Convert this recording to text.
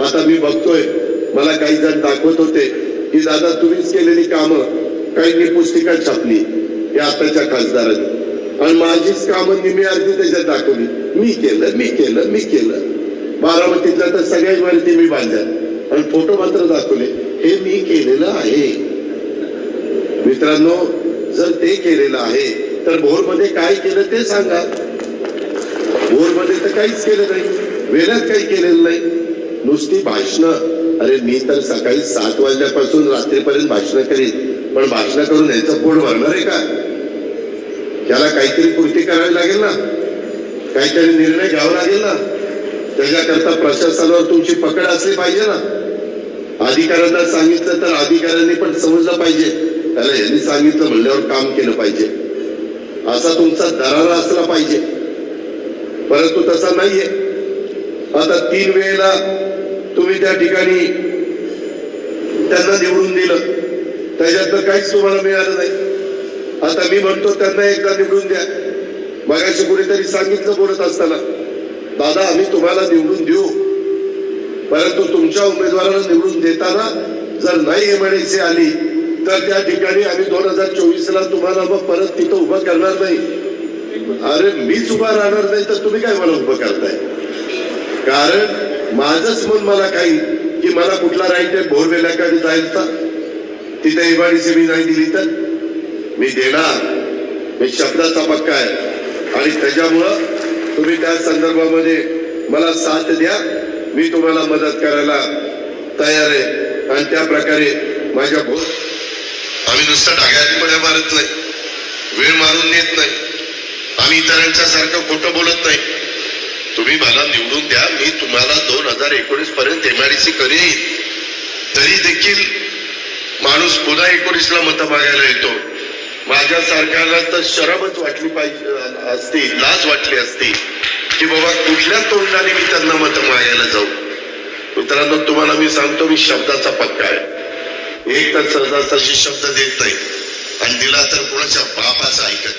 आता मी बघतोय मला काही जण दाखवत होते की दादा तुम्हीच केलेली कामं काहींनी पुस्तिका छापली या आताच्या खासदारांनी. आणि माझीच कामं निम्मी अर्धी त्याच्यात दाखवली. मी केलं मी केलं मी केलं. बारामतीतल्या तर सगळ्यांवरती मी बांधल्या. आणि फोटो मात्र दाखवले हे मी केलेलं आहे. मित्रांनो जर ते केलेलं आहे तर भोरमध्ये काय केलं ते सांगा. भोरमध्ये तर काहीच केलं नाही. वेळात काही केलेलं नाही. नुसती भाषणं. अरे मी तर सकाळी सात वाजल्यापासून रात्रीपर्यंत भाषणं करीन. पण भाषणं करून याचं पोट भरणार आहे का? त्याला काहीतरी कृती करावी लागेल ना? काहीतरी निर्णय घ्यावा लागेल ना? त्याच्याकरता प्रशासनावर तुमची पकड असली पाहिजे ना? अधिकाऱ्यांना सांगितलं तर अधिकाऱ्यांनी पण समजलं पाहिजे. त्याला यांनी सांगितलं म्हणल्यावर काम केलं पाहिजे. असा तुमचा दरारा असला पाहिजे. परंतु तसा नाहीये. आता तीन वेळेला तुम्ही त्या ठिकाणी त्यांना निवडून दिलं. त्याच्यातनं काहीच तुम्हाला मिळालं नाही. आता मी म्हणतो त्यांना एकदा निवडून द्या. मगाशी कुणीतरी सांगितलं बोलत असताना दादा आम्ही तुम्हाला निवडून देऊ. परंतु तुमच्या उमेदवाराला निवडून देताना जर नाही एमआयडीसी आली तर त्या ठिकाणी आम्ही दोन हजार चोवीस ला तुम्हाला मग परत तिथं उभं करणार नाही. अरे मीच उभा राहणार नाही तर तुम्ही काय मला उभं करताय? कारण माझंच मन मला काही की मला कुठला राईट आहे भोरवेल्याकडे जायचा तिथे एमआयडीसी मी नाही दिली तर? मी देणार. मी शब्दाचा पक्का आहे. आणि त्याच्यामुळं तुम्ही त्या संदर्भामध्ये मला साथ द्या. मी तुम्हाला मदत करायला तयार आहे. आणि त्या प्रकारे माझ्या भो आम्ही नुसतं ढाग्यामध्ये मारत नाही. वेळ मारून देत नाही. आम्ही इतरांच्या सारखं खोटं बोलत नाही. तुम्ही मला निवडून द्या मी तुम्हाला दोन हजार एकोणीस पर्यंत एमआयडीसी करेन. तरी देखील माणूस पुन्हा एकोणीसला मतं मागायला येतो. माझ्या सरकारला तर शरमच वाटली पाहिजे असती लाज वाटली असती की बाबा कुठल्या तोंडाने मी त्यांना मतं मागायला जाऊ? मित्रांनो तुम्हाला मी सांगतो मी शब्दाचा पक्का आहे. एक तर सहजासहजी शब्द देत नाही आणि दिला तर कोणाच्या बापाचा ऐकत